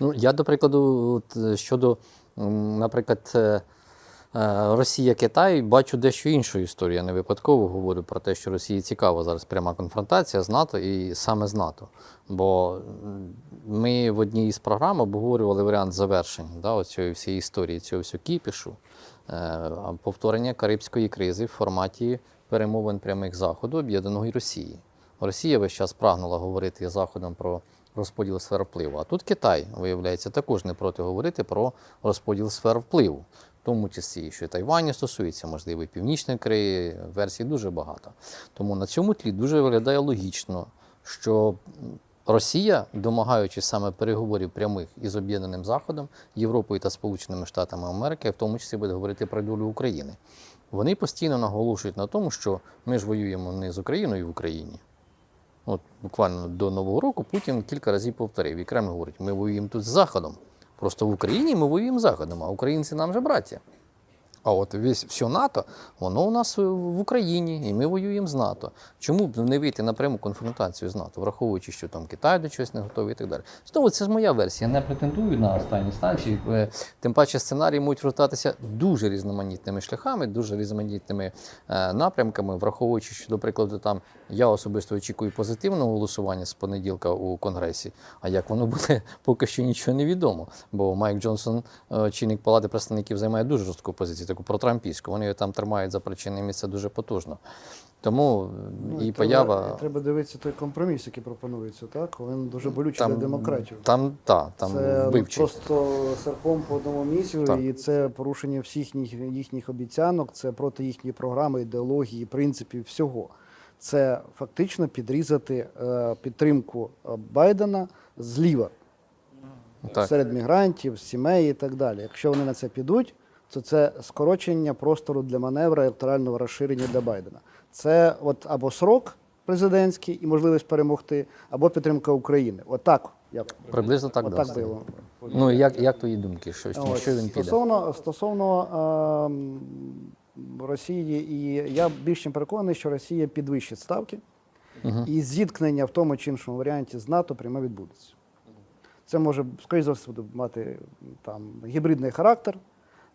Ну, я, до прикладу, от, е, щодо, наприклад, е, е, Росія-Китай, бачу дещо іншу історію. Я не випадково говорю про те, що Росії цікава зараз пряма конфронтація з НАТО і саме з НАТО. Бо ми в одній із програм обговорювали варіант завершення да, цієї всієї історії, цього всього кіпішу, повторення Карибської кризи в форматі перемовин прямих Заходу, об'єднаної Росії. Росія весь час прагнула говорити Заходом про розподіл сфер впливу. А тут Китай, виявляється, також не проти говорити про розподіл сфер впливу, в тому числі, що Тайвані стосується, можливо, і Північної Кореї, версій дуже багато. Тому на цьому тлі дуже виглядає логічно, що Росія, домагаючись саме переговорів прямих із Об'єднаним Заходом, Європою та Сполученими Штатами Америки, в тому числі буде говорити про долю України. Вони постійно наголошують на тому, що ми ж воюємо не з Україною в Україні. От буквально до Нового року Путін кілька разів повторив. І Кремль говорить, ми воюємо тут з Заходом. Просто в Україні ми воюємо з Заходом, а українці нам же браття. А от весь все НАТО, воно у нас в Україні, і ми воюємо з НАТО. Чому б не вийти на пряму конфронтацію з НАТО, враховуючи, що там Китай до чогось не готовий і так далі. Знову це ж моя версія. Я не претендую на останні станції. Е, Тим паче сценарії можуть розгортатися дуже різноманітними шляхами, дуже різноманітними е, напрямками, враховуючи, що, до прикладу, там я особисто очікую позитивного голосування з понеділка у Конгресі. А як воно буде, поки що нічого не відомо. Бо Майк Джонсон, е, очільник палати представників, займає дуже жорстку позицію, таку протрампійську. Вони його там тримають за причинне місце дуже потужно. Тому Ну, і треба- поява. Треба дивитися той компроміс, який пропонується, так? Він дуже болючий для демократів. Там, та, там це ну, вбивчий. просто серпом по одному місцю, Так. і це порушення всіх їх, їхніх обіцянок, це проти їхньої програми, ідеології, принципів, всього. Це фактично підрізати е, підтримку е, Байдена зліва Так. серед мігрантів, сімей і так далі. Якщо вони на це підуть, то це скорочення простору для маневра електорального розширення для Байдена. Це от або срок президентський і можливість перемогти, або підтримка України. Отак я Приблизно так, отак да. би. Ну, як, як твої думки? Що, Ось, що він піде? Стосовно, стосовно ем, Росії, і я більш чим переконаний, що Росія підвищить ставки, і зіткнення в тому чи іншому варіанті з НАТО прямо відбудеться. Це може, скоріш за все, мати там гібридний характер,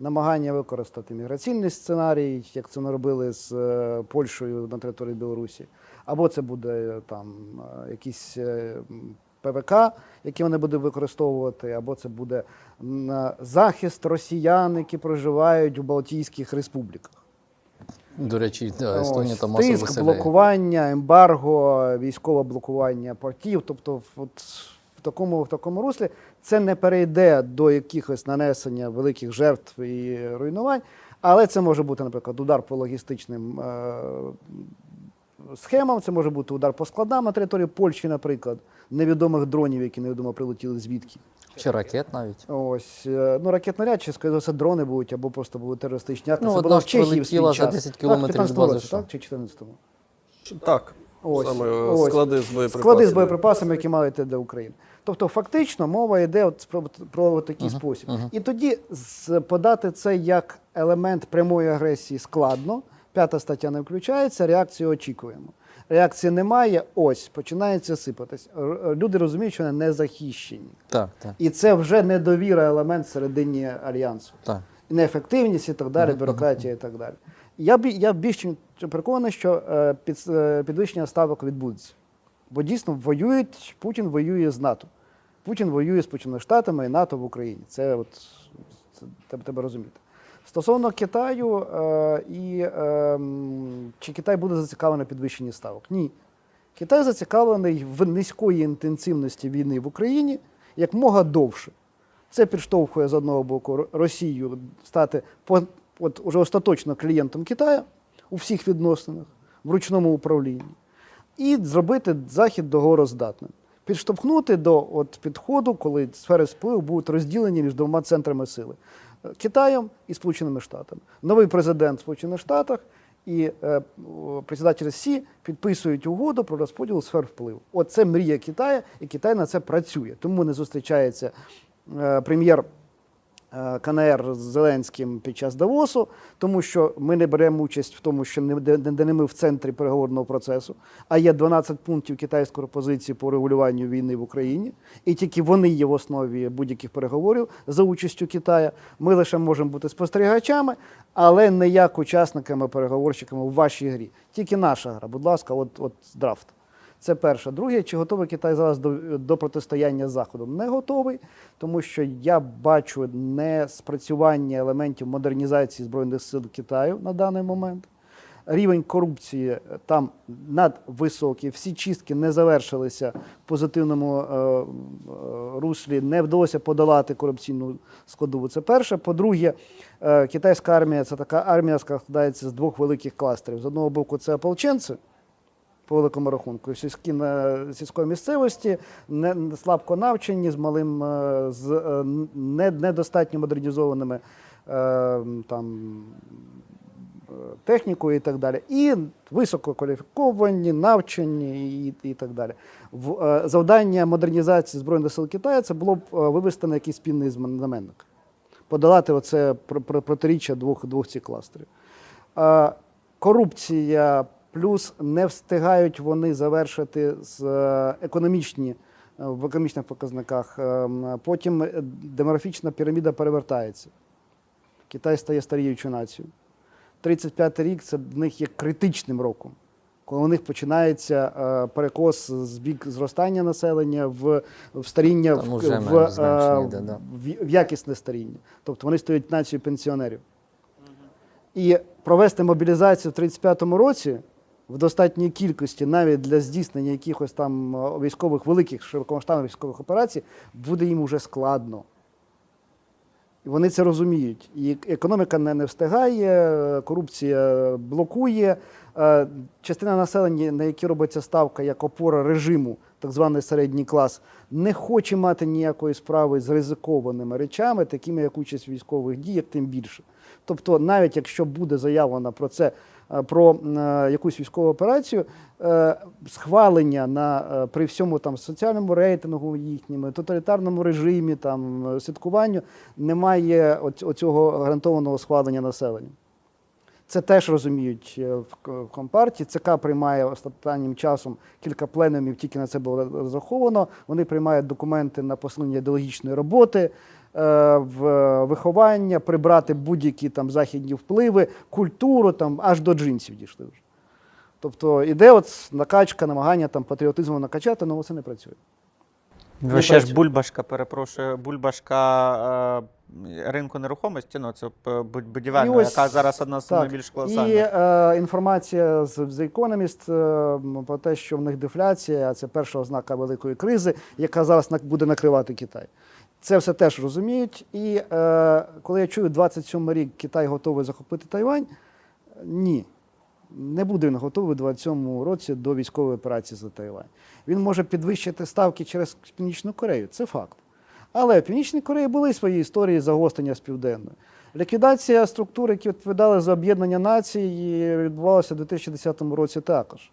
намагання використати міграційний сценарій, як це ми робили з е, Польщею на території Білорусі, або це буде е, там е, якісь ПВК, які вони будуть використовувати, або це буде захист росіян, які проживають у Балтійських республіках. До речі, да, Естонія там масово тиск, виселяє. блокування, ембарго, військове блокування портів. Тобто, от в такому, в такому руслі це не перейде до якихось нанесення великих жертв і руйнувань, але це може бути, наприклад, удар по логістичним е, схемам, це може бути удар по складам на території Польщі, наприклад, невідомих дронів, які невідомо прилетіли звідки. Чи ракет навіть. Ось е, ну ракет навряд чи скоріше все, дрони будуть або просто будуть терористичні акти. Ну, це було в ж Чехії в свій прилетіла за 10 кілометрів від 15-му бази році, так, чи 14-му? Так. Ось, Саме ось. склади з боєприпасами. Склади з боєприпасами, які мали йти для України. Тобто, фактично, мова йде от про, про такий спосіб. І тоді з- подати це як елемент прямої агресії складно. П'ята стаття не включається, реакцію очікуємо. Реакції немає, ось починається сипатись. Люди розуміють, що вони не захищені. Так, так, І це вже недовіра елемент всередині альянсу так. неефективність і так далі, бюрократія і так далі. Я б я більш переконаний, що е, е, підвищення ставок відбудеться. Бо дійсно воюють, Путін воює з НАТО. Путін воює з Сполученими Штатами і НАТО в Україні. Це от це треба, розуміти. Стосовно Китаю е, і е, чи Китай буде зацікавлений в підвищенні ставок? Ні. Китай зацікавлений в низької інтенсивності війни в Україні як мога довше. Це підштовхує з одного боку Росію стати по, от, уже остаточно клієнтом Китаю у всіх відносинах, в ручному управлінні, і зробити Захід договороздатним. Підштовхнути до от, підходу, коли сфери впливу будуть розділені між двома центрами сили е, Китаєм і Сполученими Штатами. Новий президент Сполучених Штатах і е, о, председатель Сі підписують угоду про розподіл сфер впливу. От це мрія Китаю, і Китай на це працює. Тому не зустрічається е, прем'єр е, КНР з Зеленським під час Давосу, тому що ми не беремо участь в тому, що не, де, не ми в центрі переговорного процесу, а є 12 пунктів китайської позиції по регулюванню війни в Україні, і тільки вони є в основі будь-яких переговорів за участю Китая. Ми лише можемо бути спостерігачами, але не як учасниками, переговорщиками в вашій грі. Тільки наша гра. Будь ласка, от, от драфт. Це перше. Друге, чи готовий Китай зараз до, до протистояння з Заходом? Не готовий, тому що я бачу не спрацювання елементів модернізації Збройних сил Китаю на даний момент. Рівень корупції там надвисокий. Всі чистки не завершилися в позитивному е, е, руслі. Не вдалося подолати корупційну складову. Це перше. По-друге, е, китайська армія це така армія, складається з двох великих кластерів. З одного боку, це ополченці по великому рахунку, сільські на сільської місцевості, не слабко навчені, з малим е, з е, не, недостатньо модернізованими е, там технікою і так далі. І висококваліфіковані, навчені і, і так далі. В, е, завдання модернізації Збройних сил Китаю це було б вивести на якийсь спільний знаменник, подолати оце про- про- протиріччя двох, двох цих кластерів. Е, корупція, плюс не встигають вони завершити з е, економічні. е, В економічних показниках. Е, Потім е, демографічна піраміда перевертається. Китай стає старіючою нацією. 35-й рік це в них є критичним роком, коли у них починається перекос з бік зростання населення в, в старіння в, в, в, в якісне старіння. Тобто вони стають нацією пенсіонерів. І провести мобілізацію в 35-му році в достатній кількості, навіть для здійснення якихось там е, військових великих широкомасштабних військових операцій, буде їм уже складно. І вони це розуміють. І економіка не, встигає, е, корупція блокує. Е, Частина населення, на які робиться ставка як опора режиму, так званий середній клас, не хоче мати ніякої справи з ризикованими речами, такими як участь військових діях, тим більше. Тобто, навіть якщо буде заявлено про це, про е, якусь військову операцію, е, схвалення на е, при всьому там соціальному рейтингу їхньому, тоталітарному режимі, там е, слідкуванню, немає оць- оцього гарантованого схвалення населення. Це теж розуміють е, в компартії. ЦК приймає останнім часом кілька пленумів, тільки на це було розраховано. Вони приймають документи на посилення ідеологічної роботи, е, в виховання, прибрати будь-які там західні впливи, культуру, там аж до джинсів дійшли вже. Тобто іде от накачка, намагання там патріотизму накачати, але це не працює. Ви ще ж бульбашка, перепрошую, бульбашка е, ринку нерухомості, ну це е, будівельна, ось- яка зараз одна з найбільш І колосальних. е, інформація з The Economist е, про те, що в них дефляція, це перша ознака великої кризи, яка зараз буде накривати Китай. Це все теж розуміють. І е, коли я чую 27 рік Китай готовий захопити Тайвань, ні. Не буде він готовий у 27 році до військової операції за Тайвань. Він може підвищити ставки через Північну Корею, це факт. Але в Північній Кореї були свої історії загострення з південною. Ліквідація структур, які відповідали за об'єднання націй, відбувалася у 2010 році також.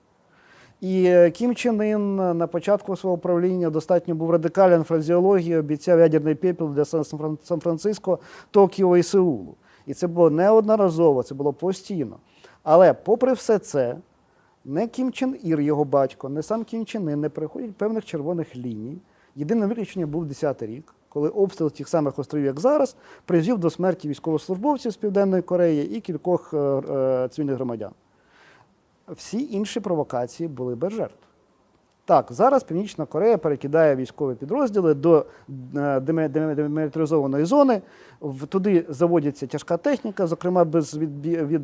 І е, Кім Чен Ін на початку свого правління достатньо був радикален в фразеології, обіцяв ядерний пепел для Сан- Сан-Франциско, Токіо і Сеулу. І це було неодноразово, це було постійно. Але попри все це, не Кім Чен Ір, його батько, не сам Кім Чен Ін не переходять певних червоних ліній. Єдине виключення був 10-й рік, коли обстріл тих самих островів, як зараз, призвів до смерті військовослужбовців з Південної Кореї і кількох е, е, цивільних громадян. Всі інші провокації були без жертв. Так, зараз Північна Корея перекидає військові підрозділи до е, демілітаризованої зони. Туди заводиться тяжка техніка, зокрема без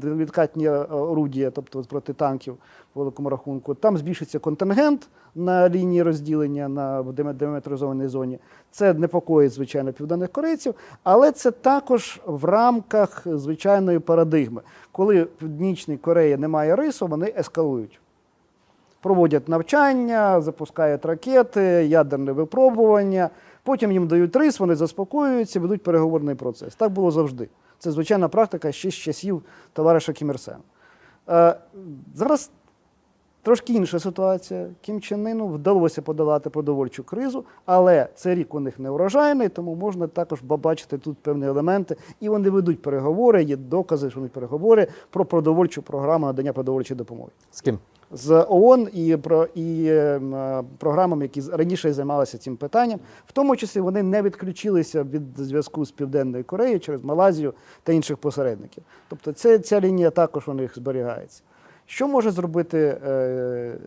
відкатні е, орудія, тобто проти танків по великому рахунку. Там збільшиться контингент на лінії розділення на демілітаризованій зоні. Це непокоїть, звичайно, південних корейців, але це також в рамках звичайної парадигми. Коли в Північній Кореї немає рису, вони ескалують проводять навчання, запускають ракети, ядерне випробування. Потім їм дають рис, вони заспокоюються, ведуть переговорний процес. Так було завжди. Це звичайна практика ще з часів товариша Кім Е, зараз Трошки інша ситуація. Кім Ыну вдалося подолати продовольчу кризу, але цей рік у них не урожайний, тому можна також бачити тут певні елементи. І вони ведуть переговори, є докази, що вони переговори про продовольчу програму надання продовольчої допомоги З ким? З ООН і про і ем, е, програмами, які раніше займалися цим питанням. В тому числі вони не відключилися від зв'язку з Південною Кореєю через Малайзію та інших посередників. Тобто це, ця лінія також у них зберігається. Що може зробити е,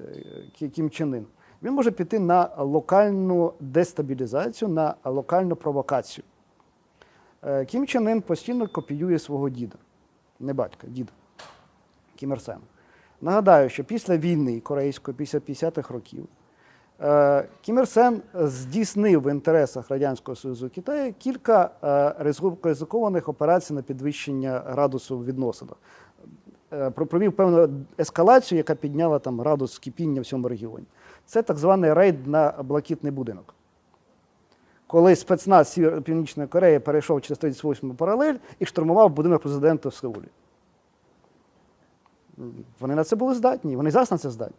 Кім Чен Ын? Він може піти на локальну дестабілізацію, на локальну провокацію. Е, Кім Чен Ын постійно копіює свого діда, не батька, діда Кім Ір Сена. Нагадаю, що після війни корейської, після 50-х років, е, Кім Ір Сен здійснив в інтересах Радянського Союзу Китаю кілька е, ризикованих операцій на підвищення градусу в відносинах. Е, Провів певну ескалацію, яка підняла там градус кипіння в цьому регіоні. Це так званий рейд на блакитний будинок. Коли спецназ Північної Кореї перейшов через 38 паралель і штурмував будинок президента в Сеулі. Вони на це були здатні, вони зараз на це здатні.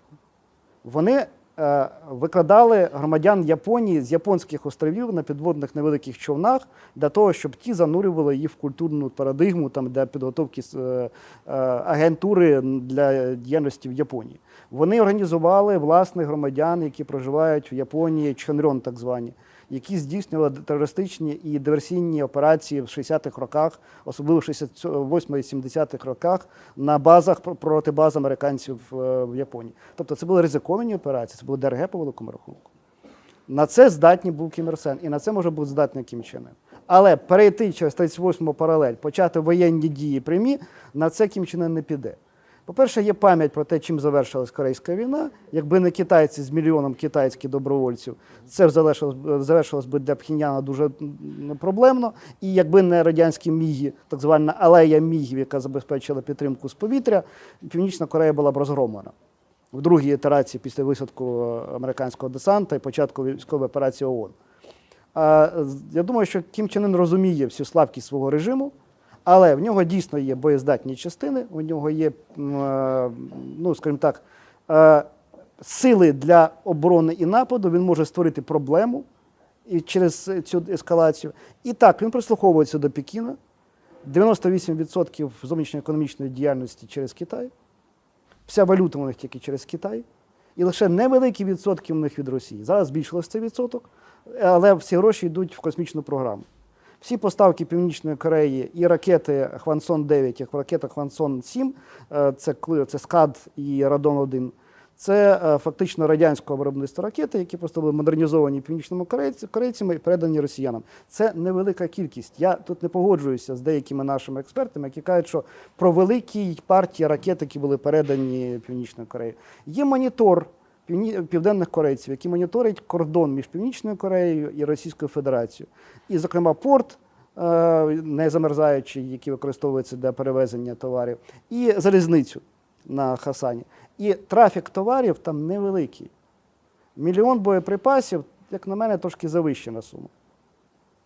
Вони е, викрадали громадян Японії з японських островів на підводних невеликих човнах для того, щоб ті занурювали їх в культурну парадигму там, для підготовки е, е, агентури для діяльності в Японії. Вони організували власних громадян, які проживають в Японії, чхенрьон так звані, які здійснювали терористичні і диверсійні операції в 60-х роках, особливо в 68-70-х роках, на базах про- проти баз американців е, в Японії. Тобто це були ризиковані операції, це було ДРГ по великому рахунку. На це здатні був Кім Ір Сен, і на це може бути здатний Кім Чен. Але перейти через 38-му паралель, почати воєнні дії прямі, на це Кім Чен не піде. По-перше, є пам'ять про те, чим завершилась Корейська війна. Якби не китайці з мільйоном китайських добровольців, це завершилось, завершилось би для Пхіньяна дуже проблемно. І якби не радянські міги, так звана алея мігів, яка забезпечила підтримку з повітря, Північна Корея була б розгромлена. В другій ітерації після висадку американського десанта і початку військової операції ООН. А, Я думаю, що Кім Чен Ын розуміє всю слабкість свого режиму, але в нього дійсно є боєздатні частини, у нього є, е, ну, скажімо так, е, сили для оборони і нападу, він може створити проблему і через цю ескалацію. І так, він прислуховується до Пекіна. 98% зовнішньоекономічної діяльності через Китай. Вся валюта у них тільки через Китай. І лише невеликі відсотки у них від Росії. Зараз збільшилось цей відсоток, але всі гроші йдуть в космічну програму. Всі поставки Північної Кореї і ракети Хвансон 9, і ракета Хвансон 7, е, це, це СКАД і Радон 1, це е, фактично радянського виробництва ракети, які просто були модернізовані північними корейцями і передані росіянам. Це невелика кількість. Я тут не погоджуюся з деякими нашими експертами, які кажуть, що про великі партії ракет, які були передані Північною Кореєю. Є монітор південних корейців, які моніторять кордон між Північною Кореєю і Російською Федерацією. І, зокрема, порт. е, Не замерзаючий, який використовується для перевезення товарів, і залізницю на Хасані. І трафік товарів там невеликий. Мільйон боєприпасів, як на мене, трошки завищена сума.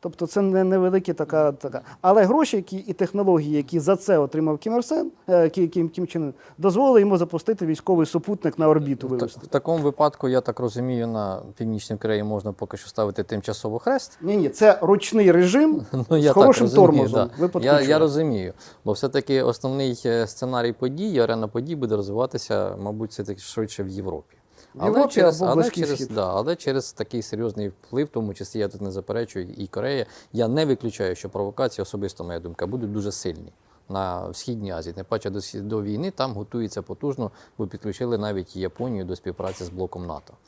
Тобто це не невеликі така, така. Але гроші які, і технології, які за це отримав Кім Ір Сен, е, Кім, Кім Чен дозволили йому запустити військовий супутник на орбіту В, вивести. в такому випадку, я так розумію, на Північній Кореї можна поки що ставити тимчасово хрест. Ні, ні, це ручний режим Ну, я з хорошим так розумію, тормозом. Да. випадку Я, я розумію. Бо все-таки основний е, сценарій подій, арена подій буде розвиватися, мабуть, все-таки швидше в Європі. Європі через, але, через, да, але через такий серйозний вплив, в тому числі я тут не заперечую, і Корея. Я не виключаю, що провокації, особисто моя думка, будуть дуже сильні на Східній Азії. Не паче до, до війни там готується потужно, бо підключили навіть Японію до співпраці з блоком НАТО.